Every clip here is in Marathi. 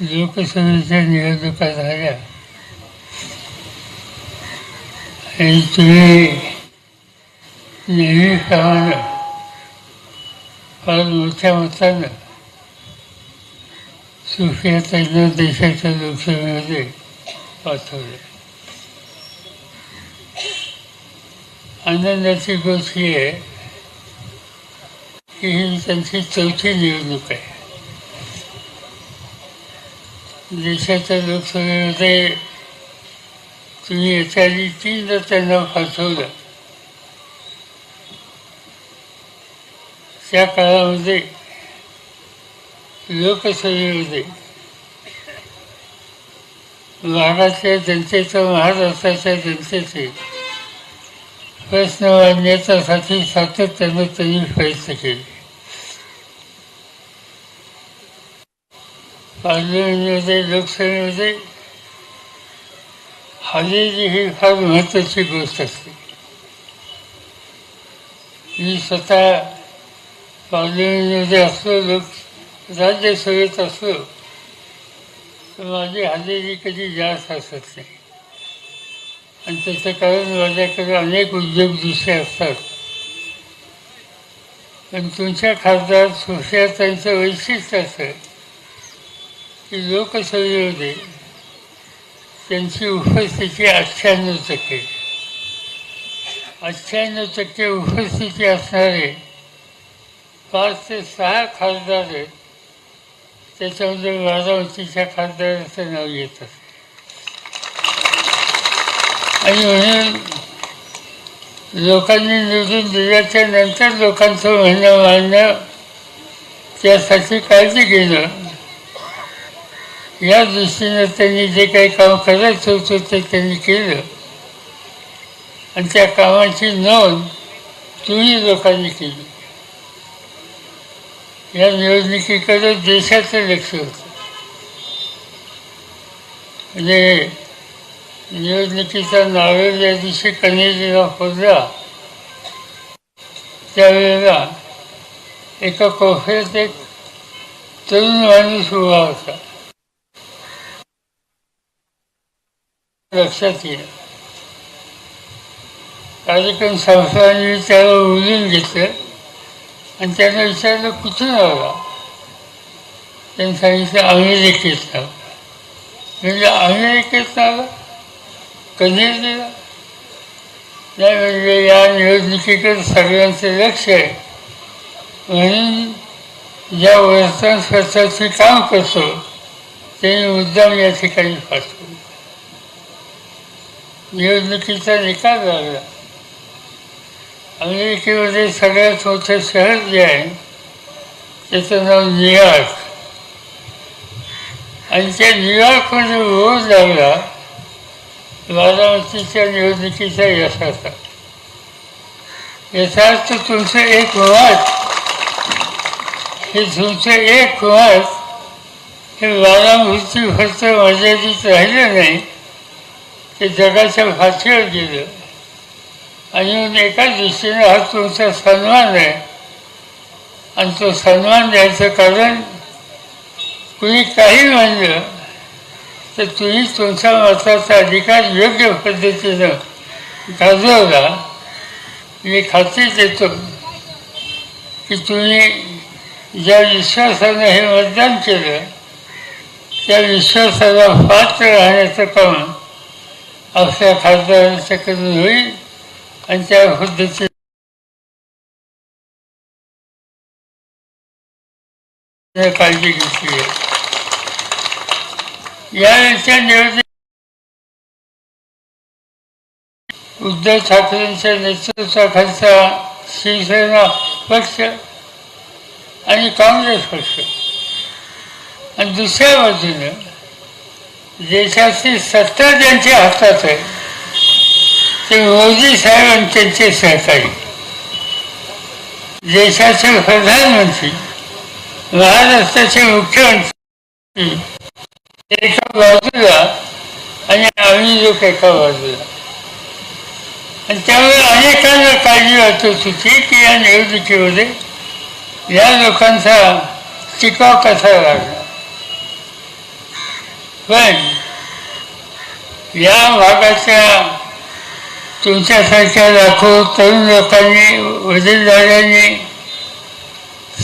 लोकसभेच्या निवडणुका झाल्या आणि तुम्ही नेहमीप्रमाणे फार मोठ्या मतानं सुफियातांना देशाच्या लोकसभेमध्ये पाठवलं. आनंदाची गोष्ट ही आहे की ही त्यांची चौथी निवडणूक आहे. देशाच्या लोकसभेमध्ये तुम्ही याच्या आधी तीनदा त्यांना पाठवलं. त्या काळामध्ये लोकसभेमध्ये भागातल्या जनतेचं महाराष्ट्राच्या जनतेचे प्रश्न मांडण्याच्यासाठी सातत्यानं त्यांनी प्रयत्न केले. पार्लमेंटमध्ये लोकसभेमध्ये हजेरी ही फार महत्त्वाची गोष्ट असते. मी स्वतः पार्लमेंटमध्ये असलो लोक राज्यसभेत असलो तर माझी हजेरी कधी जास्त असत नाही. आणि त्याचं कारण माझ्याकडे अनेक उद्योग दुसरे असतात. पण तुमच्या खासदार त्यांचं वैशिष्ट्य असं की लोकसभेमध्ये त्यांची उपस्थिती अठ्ठ्याण्णव टक्के. अठ्ठ्याण्णव टक्के उपस्थिती असणारे पाच ते सहा खासदार आहेत. त्याच्यामध्ये बारामतीच्या खासदाराचं नाव येत असतं. आणि म्हणून लोकांनी निवडून दिल्याच्या नंतर लोकांचं म्हणणं मांडणं त्यासाठी काळजी घेणं या दृष्टीनं त्यांनी जे काही काम करायचं होतं ते त्यांनी केलं. आणि त्या कामाची नोंद तुम्ही लोकांनी केली. या निवडणुकीकडे देशाचं लक्ष होतं. म्हणजे निवडणुकीचा नावेल ज्या दिवशी कनेरीला फोडला त्यावेळेला एका कोफेत एक तरुण माणूस उभा होता. लक्षात येईल कार्यक्रम संस्थांनी त्याला उलून घेतलं आणि त्यांना विचारलं कुठून आला? त्यांनी सांगितलं अमेरिकेत आला म्हणजे अमेरिकेत आला कधी दिला नाही म्हणजे या निवडणुकीकडे सगळ्यांचं लक्ष आहे. म्हणून ज्या वर्तन स्वतःचे काम करतो ते मुद्दाम या ठिकाणी पाठवलं. निवडणुकीचा निकाल लागला. अमेरिकेमध्ये सगळ्यात मोठं शहर जे आहे त्याचं नाव न्यूयॉर्क आणि त्या न्यूयॉर्कमध्ये रोज लागला बारामतीच्या निवडणुकीचा यशाचा यथार्थ तुमचं एक मत हे तुमचं एक मत हे बारामती फक्त मर्यादित राहिलं नाही. ते जगाच्या फाशीवर गेलं आणि एका दृष्टीने हा तुमचा सन्मान आहे. आणि तो सन्मान द्यायचं कारण कुणी काही म्हणलं तर तुम्ही तुमचा मताचा अधिकार योग्य पद्धतीनं गाजवला. मी खात्री देतो की तुम्ही ज्या विश्वासानं हे मतदान केलं त्या विश्वासाला पात्र राहण्याचं काम अशा खासदाराच्याकडून होईल आणि त्या हुद्द्याचे काळजी घेतली आहे. यावेळेच्या निवडणूक उद्धव ठाकरेंच्या नेतृत्वाखालचा शिवसेना पक्ष आणि काँग्रेस पक्ष. आणि दुसऱ्या बाजूनं देशाची सत्ता ज्यांच्या हातात आहे ते मोदी साहेब आणि त्यांचे सहकारी. देशाचे प्रधानमंत्री महाराष्ट्राचे मुख्यमंत्री एका बाजूला आणि आम्ही लोक एका बाजूला. आणि त्यामुळे अनेकांना काळजी वाटत होती की या निवडणुकीमध्ये या लोकांचा टिकाव कसा लागला पण या भागाच्या तुमच्यासारख्या लाखो तरुण लोकांनी वडीलधाऱ्यांनी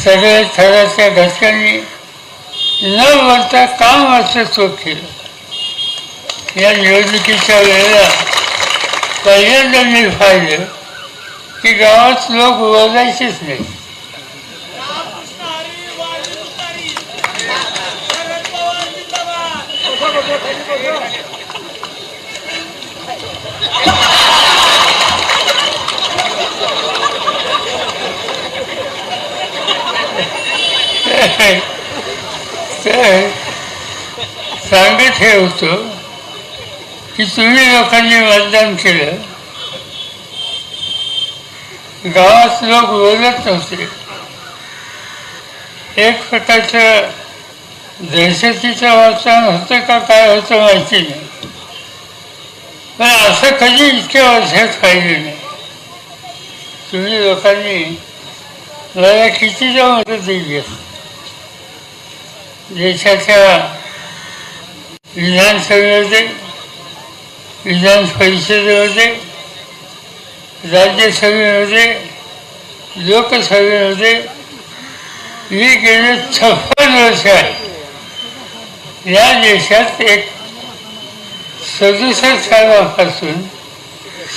सगळ्या थराच्या घटकांनी न बोलता काम मात्र चोख केलं. या निवडणुकीच्या वेळेला पहिल्यांदा मी पाहिलं की गावात लोक बोलायचेच नाही तर सांगत हे होतं की तुम्ही लोकांनी मतदान केलं. गावात लोक बोलत नव्हते. एक प्रकारचं दहशतीचं वातावरण होतं का काय होतं माहिती नाही. पण असं कधी इतक्या वर्षात पाहिलं नाही. तुम्ही लोकांनी मला किती जाऊन मदत दिली असते देशाच्या विधानसभेमध्ये विधान परिषदेमध्ये राज्यसभेमध्ये लोकसभेमध्ये मी गेले छप्पन वर्ष आहे. या देशात एक सदुसष्ट सालापासून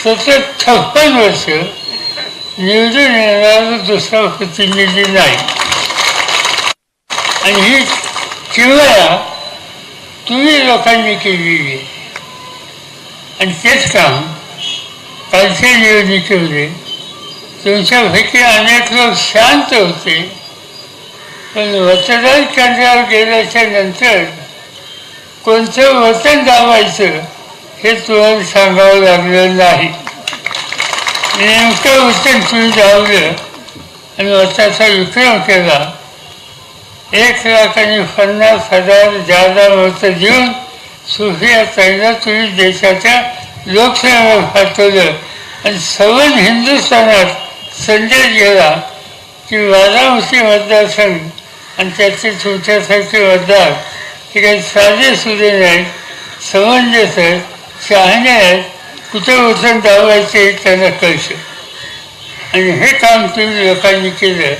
सतत छप्पन वर्ष निवडून येणारा दुसरा प्रतिनिधी नाही. आणि ही किंवा तुम्ही लोकांनी केलेली. आहे आणि तेच काम कालच्या निवडणुकीमध्ये तुमच्यापैकी अनेक लोक शांत होते. पण मतदान केंद्रावर गेल्याच्यानंतर कोणतं वतन दाबायचं हे तुम्हाला सांगावं लागलं नाही. नेमकं वचन तुम्ही दाबलं आणि वताचा विक्रम केला. एक लाखाने पन्नास हजार जादा मतं देऊन सुफिया ताईला तुम्ही देशाच्या लोकसेवा पाठवलं. आणि सवन हिंदुस्थानात संदेश गेला की बारामती मतदारसंघ आणि त्याचे तुमच्यासारखे मतदार हे काही साधे सुधे नाहीत समंजस आहेत शहाणे आहेत. कुठे वचन दाबायचे हे त्यांना कळतं आणि हे काम तुम्ही लोकांनी केलं.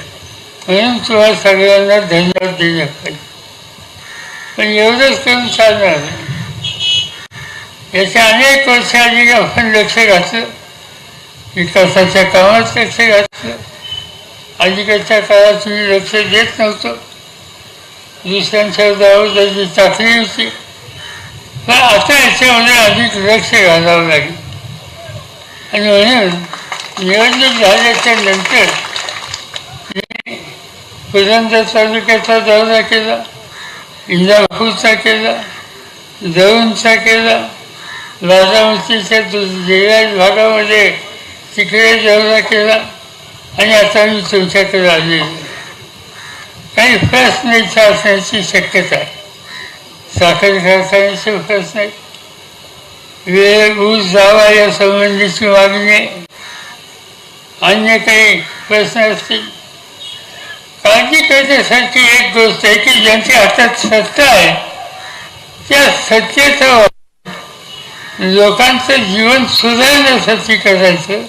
म्हणून तुला सगळ्यांना धन्यवाद दिले पाहिजे पण एवढंच करून चालणार नाही. याच्या अनेक वर्ष आधी आपण लक्ष घातलं. विकासाच्या कामात लक्ष घातलं. अलीकडच्या काळात तुम्ही लक्ष देत नव्हतं. दुसऱ्यांच्या जबाबदारी चाकरी होती. पण आता याच्यामध्ये अधिक लक्ष घालावं लागेल. आणि म्हणून निवडणूक झाल्याच्यानंतर पुरंदर तालुक्याचा दौरा केला इंदापूरचा केला दौंडचा केला. बारामतीच्या जिल्ह्या भागामध्ये तिकडे दौरा केला आणि आता मी तुमच्याकडे आले काही प्रश्न इच्छा असण्याची शक्यता आहे. साखर कारखान्याचे प्रश्न आहेत. वेळ ऊस जावा या संबंधीची मागणी अन्य काही प्रश्न असतील? काळजी करण्यासारखी एक गोष्ट आहे की ज्यांच्या हातात सत्ता आहे त्या सत्तेचा वापर लोकांचं जीवन सुधारण्यासाठी करायचं.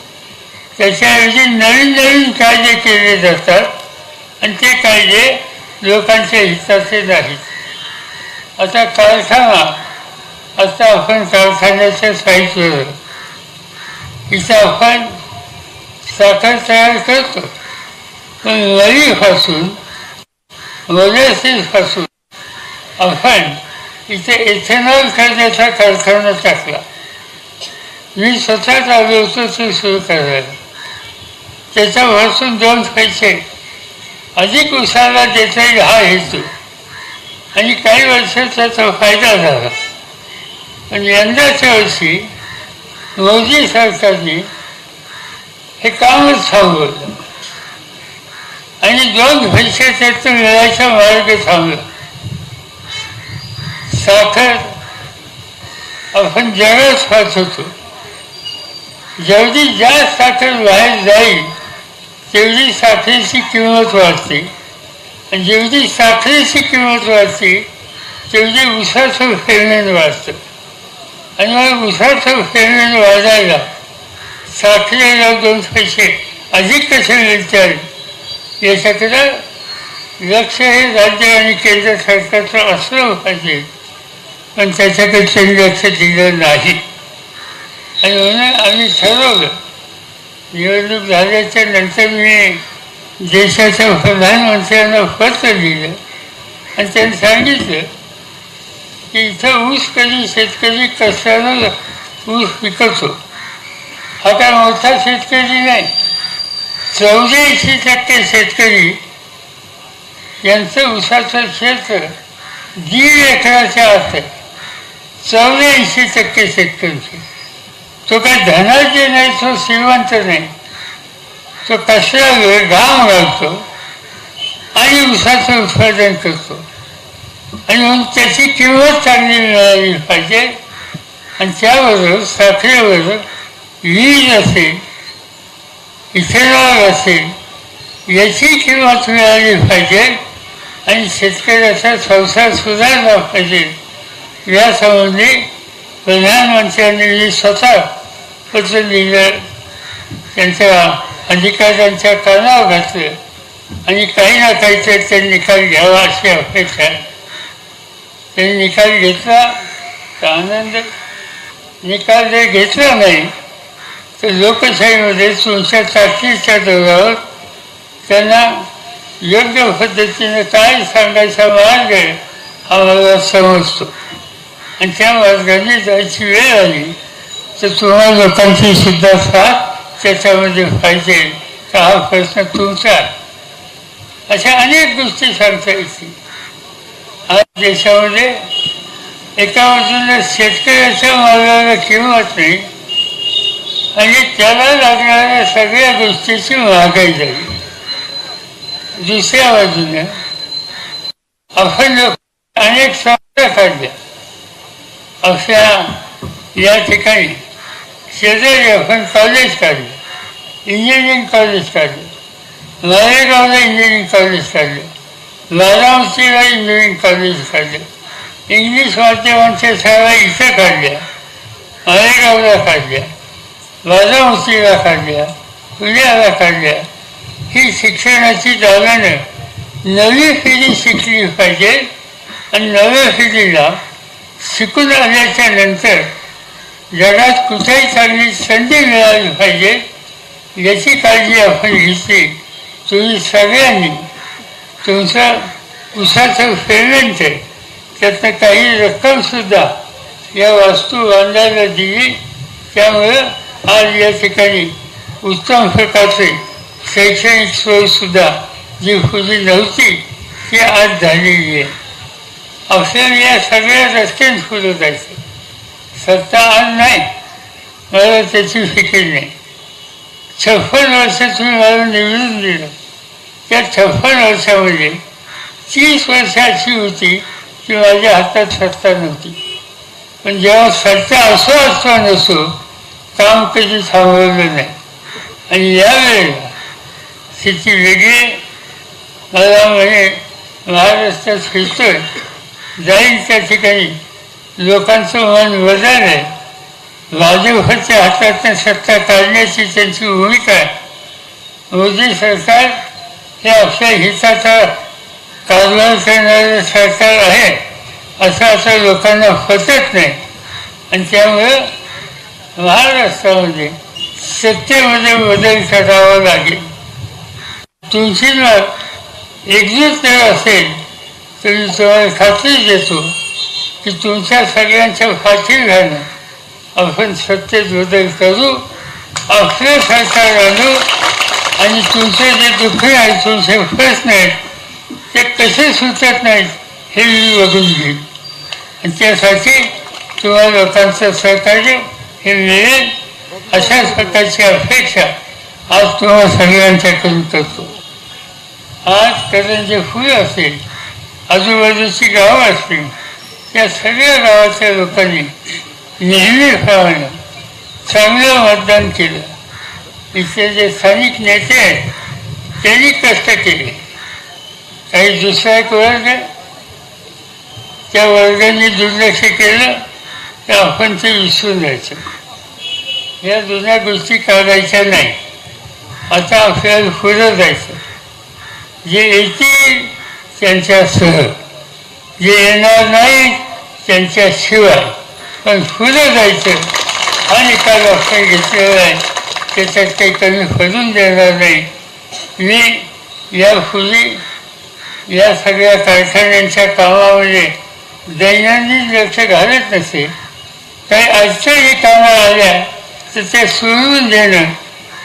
त्याच्याऐवजी नवीन नवीन कायदे केले जातात आणि ते कायदे लोकांच्या हिताचे नाहीत. आता कारखाना आता आपण कारखान्याच्या साईटवर इथं आपण साखर तयार करतो. पण वरीपासून वनस्पतीपासून आपण इथे इथेनॉल करण्याचा कारखाना टाकला. मी स्वतःच आलो होतो ते सुरू करायला. त्याच्यापासून दोन पैसे अधिक उसाला देता येईल हा हेतू. आणि काही वर्ष त्याचा फायदा झाला. पण यंदाच्या वर्षी मोदी सरकारने हे कामच थांबवलं. आणि दोन पैसे त्याचं मिळायचा मार्ग थांबला साखर आपण जगात खात होतो जेवढी जास्त साखर बाहेर जाईल तेवढी साखरेची किंमत वाढते. आणि जेवढी साखरेची किंमत वाढते तेवढी उसाचं फेरण्यानं वाढतं. आणि मग उसाचं फेरण्यानं वाढायला साखरेला दोन पैसे अधिक कसे मिळतील याच्याकडं लक्ष हे राज्य आणि केंद्र सरकारचं असलं पाहिजे. पण त्याच्याकडे त्यांनी लक्ष दिलं नाही. आणि म्हणून आम्ही ठरवलं निवडणूक झाल्याच्यानंतर मी देशाच्या प्रधानमंत्र्यांना पत्र लिहिलं आणि त्यांनी सांगितलं की इथं ऊस कधी शेतकरी कशानं ऊस पिकवतो. हा काय मोठा शेतकरी नाही. चौऱ्याऐंशी टक्के शेतकरी यांचं ऊसाचं क्षेत्र दीड एकराच्या असतं. आहे चौऱ्याऐंशी टक्के शेतकरी तो काय धनाजी नाही तो श्रीमंत नाही. तो कसला वेळ घाम घालतो आणि ऊसाचं उत्पादन करतो. आणि म्हणून त्याची किंमत चांगली मिळाली पाहिजे आणि त्याबरोबर साखरेबरोबर वीज असेल इथेनॉल असेल याची किंमत मिळाली पाहिजे आणि शेतकऱ्याचा संसार सुधारला पाहिजे. यासंबंधी प्रधानमंत्र्यांनी स्वतः पत्र लिहिलं. त्यांच्या अधिकाऱ्यांच्या कानावर घातलं. आणि काही ना काहीतरी ते निकाल घ्यावा अशी अपेक्षा. आहे त्यांनी निकाल घेतला तर आनंद. निकाल जर घेतला नाही तर लोकशाहीमध्ये तुमच्या ताकदीच्या जोरावर त्यांना योग्य पद्धतीने काय सांगायचा मार्ग आहे हा मला समजतो आणि त्या मार्गाने जायची वेळ आली तर तुम्हा लोकांची सुद्धा साथ त्याच्यामध्ये पाहिजे का हा प्रश्न तुमचा आहे. अशा अनेक गोष्टी सांगता येतील आज देशामध्ये एका बाजूने शेतकऱ्याच्या मार्गाला किंमत नाही आणि त्याला लागणाऱ्या सगळ्या गोष्टीची महागाई झाली. दुसऱ्या बाजूने आपण लोक अनेक समस्या काढल्या. अशा या ठिकाणी शेजारी आपण कॉलेज काढलं इंजिनिअरिंग कॉलेज काढलं मालेगावला इंजिनिअरिंग कॉलेज काढलं बारामतीला इंजिनिअरिंग कॉलेज काढलं इंग्लिश माध्यमांच्या शाळा इथं काढल्या मालेगावला काढल्या. बारामतीला काढल्या विजयाला काढल्या. ही शिक्षणाची दालनं नवी पिढी शिकली पाहिजे आणि नव्या पिढीला शिकून आल्याच्यानंतर जगात कुठेही चांगली संधी मिळाली पाहिजे याची काळजी आपण घेतली. तुम्ही सगळ्यांनी तुमचं उसाचं पेमेंट आहे त्यातनं काही रक्कमसुद्धा या वास्तू बांधायला दिली. त्यामुळं आज या ठिकाणी उत्तम प्रकारचे शैक्षणिक सोयसुद्धा जी पूर्वी नव्हती ती आज झालेली आहे. आपल्याला या सगळ्या रस्त्यात फुलं जायचं. सत्ता आज नाही मला त्याची फिकीर नाही. छप्पन वर्ष तुम्ही मला निवडून दिलं. त्या छप्पन वर्षामध्ये तीस वर्षाची होती की माझ्या हातात सत्ता नव्हती. पण जेव्हा सत्ता असो असतो नसो काम कधी थांबवलं नाही आणि यावेळेला तिची वेगळी मला म्हणे महाराष्ट्रात फिरतोय जाईल त्या ठिकाणी लोकांचं मन वजन आहे भाजपच्या हातातून सत्ता काढण्याची त्यांची भूमिका आहे मोदी सरकार हे आपल्या हिताचा कारभार करणारं सरकार आहे असं असं लोकांना पटत नाही आणि त्यामुळं महाराष्ट्रामध्ये सत्तेमध्ये बदल करावा लागेल. तुमची जर एकजूट जर असेल तर मी तुम्हाला खात्री देतो की तुमच्या सगळ्यांच्या फाशी घालणं आपण सत्तेत बदल करू आपलं सरकार आणू आणि तुमचे जे दुःख आहे तुमचे प्रश्न आहेत ते कसे सुचत नाहीत हे मी बघून घेईन. आणि त्यासाठी तुम्हाला लोकांचं सहकार्य हे मिळेल अशाच प्रकारची अपेक्षा आज तुम्हा सगळ्यांच्याकडून करतो. आज करंजे फुल असेल आजूबाजूची गावं असतील त्या सगळ्या गावाच्या लोकांनी नेहमीप्रमाणे चांगलं मतदान केलं. इथले जे स्थानिक नेते आहेत त्यांनी कष्ट केले. काही दुसरा एक वर्ग त्या वर्गाने दुर्लक्ष केलं. तर आपण ते विसरून जायचं. या जुन्या गोष्टी काढायच्या नाही. आता आपल्याला पुढं जायचं. जे येतील त्यांच्यासह. जे येणार नाही त्यांच्याशिवाय. पण पुढं जायचं. आणि काल आपण घेतलेलं आहे त्याच्यात काही कमी पडून देणार नाही. मी यापूर्वी या सगळ्या कारखान्यांच्या कामामध्ये दैनंदिन लक्ष घालत नसे. काही अडचणी कामं आल्या तर ते सोडून देणं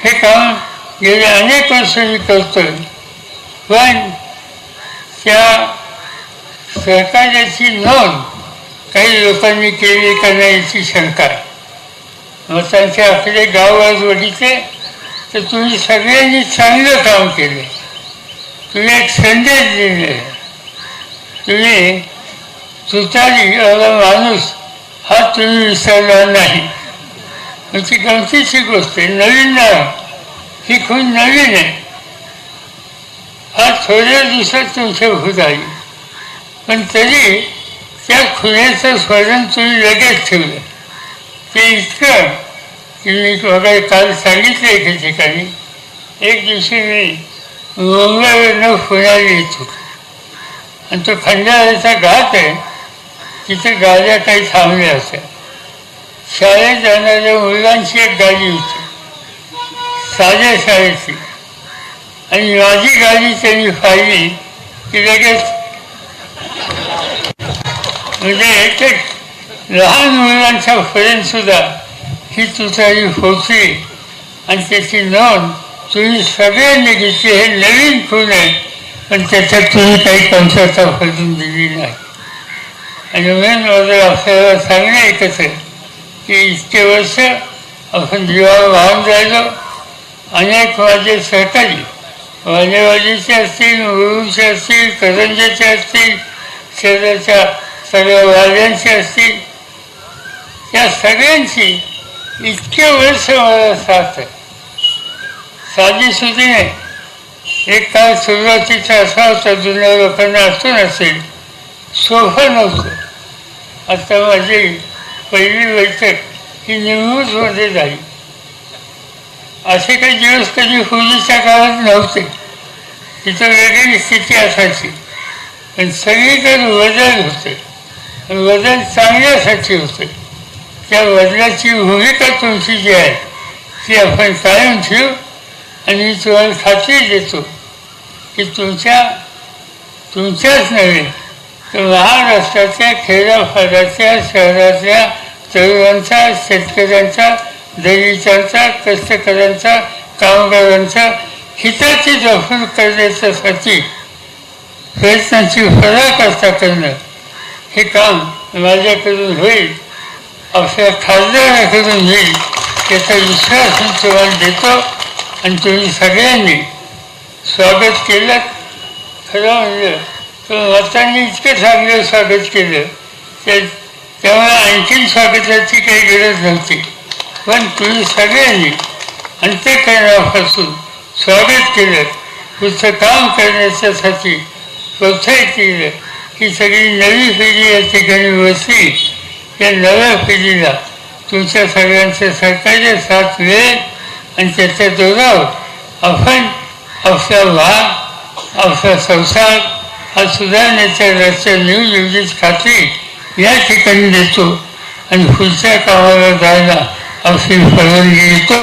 हे काम गेले अनेक वर्ष मी करतोय. पण त्या सहकार्याची नोंद काही लोकांनी केली का नाही याची शंका मग मतांचे आकडे गाव आज तर तुम्ही सगळ्यांनी चांगलं काम केलं. तुम्ही एक संदेश दिले. तुम्ही तुतारी माणूस हा तुम्ही विसरला नाही. ती गमतीची गोष्ट आहे नवीन नाव ही खूप नवीन आहे. हा थोड्या दिवसात तुमच्या होत आली पण तरी त्या खुण्याचं स्मरण तुम्ही लगेच ठेवलं. ते इतकं की मी बघा काल सांगितलं एका ठिकाणी. एक दिवशी मी मुंबईवरनं पुण्याला येत होतो आणि तो खंडाळ्याचा घाट आहे. तिथे गाड्या काही थांबल्या होत्या शाळेत जाणाऱ्या मुलांची एक गाडी होती. साध्या शाळेची. आणि माझी गाडी त्यांनी पाहिली की लगेच म्हणजे एक एक लहान मुलांच्या पर्यंत सुद्धा ही तुतारी होती आणि त्याची नोंद तुम्ही सगळ्यांनी घेतली. हे नवीन खून आहे. पण त्याच्यात तुम्ही काही कमतरता फसून दिली नाही. आणि मेन माझं आपल्याला सांगणं एकच आहे की इतके वर्ष आपण जीवावर वाहून राहिलो अनेक माझे सहकारी वाजेवाजीचे असतील मुरुमचे असतील करंजाचे असतील शेजारच्या सगळ्या वाद्यांचे असतील या सगळ्यांची इतके वर्ष मला साथ आहे. साधी सुधी नाही. एक काळ सुरुवातीचा असा होता जुन्या लोकांना असतो नसेल सोफा नव्हतं. आता माझी पहिली बैठक ही निमूजमध्ये झाली. असे काही दिवस कधी खोलीच्या काळात नव्हते. तिथं वेगळी स्थिती असायची. पण सगळीकडे वजन होते. आणि वजन चांगल्यासाठी होते. त्या वजनाची भूमिका तुमची जी आहे ती आपण कायम ठेवू आणि मी तुम्हाला खात्री देतो की तुमच्या तुमच्याच नव्हे महाराष्ट्राच्या खेड्यापाड्याच्या शहरातल्या तरुणांचा शेतकऱ्यांचा दलितांचा कष्टकऱ्यांचा कामगारांचा हिताची जपून करण्याच्यासाठी प्रयत्नांची करता करणं हे काम माझ्याकडून होईल आपल्या खासदाराकडून होईल याचा विश्वास मी तुम्हाला देतो आणि तुम्ही सगळ्यांनी स्वागत केलं. खरं म्हणजे तर मतांनी इतकं चांगलं स्वागत केलं. ते त्यामुळे आणखीन स्वागताची काही गरज नव्हती. पण तुम्ही सगळ्यांनी अंत्यकरणापासून स्वागत केलं. तुमचं काम करण्याच्यासाठी प्रोत्साहित केलं ही सगळी नवी पिढी या ठिकाणी बसली. या नव्या पिढीला तुमच्या सगळ्यांचं सहकार्य साथ मिळेल आणि त्याच्या जोरावर आपण आपला भाग आपला संसार हा सुधारण्याच्या रस्त्या नेऊ एवढीच खात्री या ठिकाणी देतो. आणि पुढच्या कामाला जायला आपली परवानगी देतो.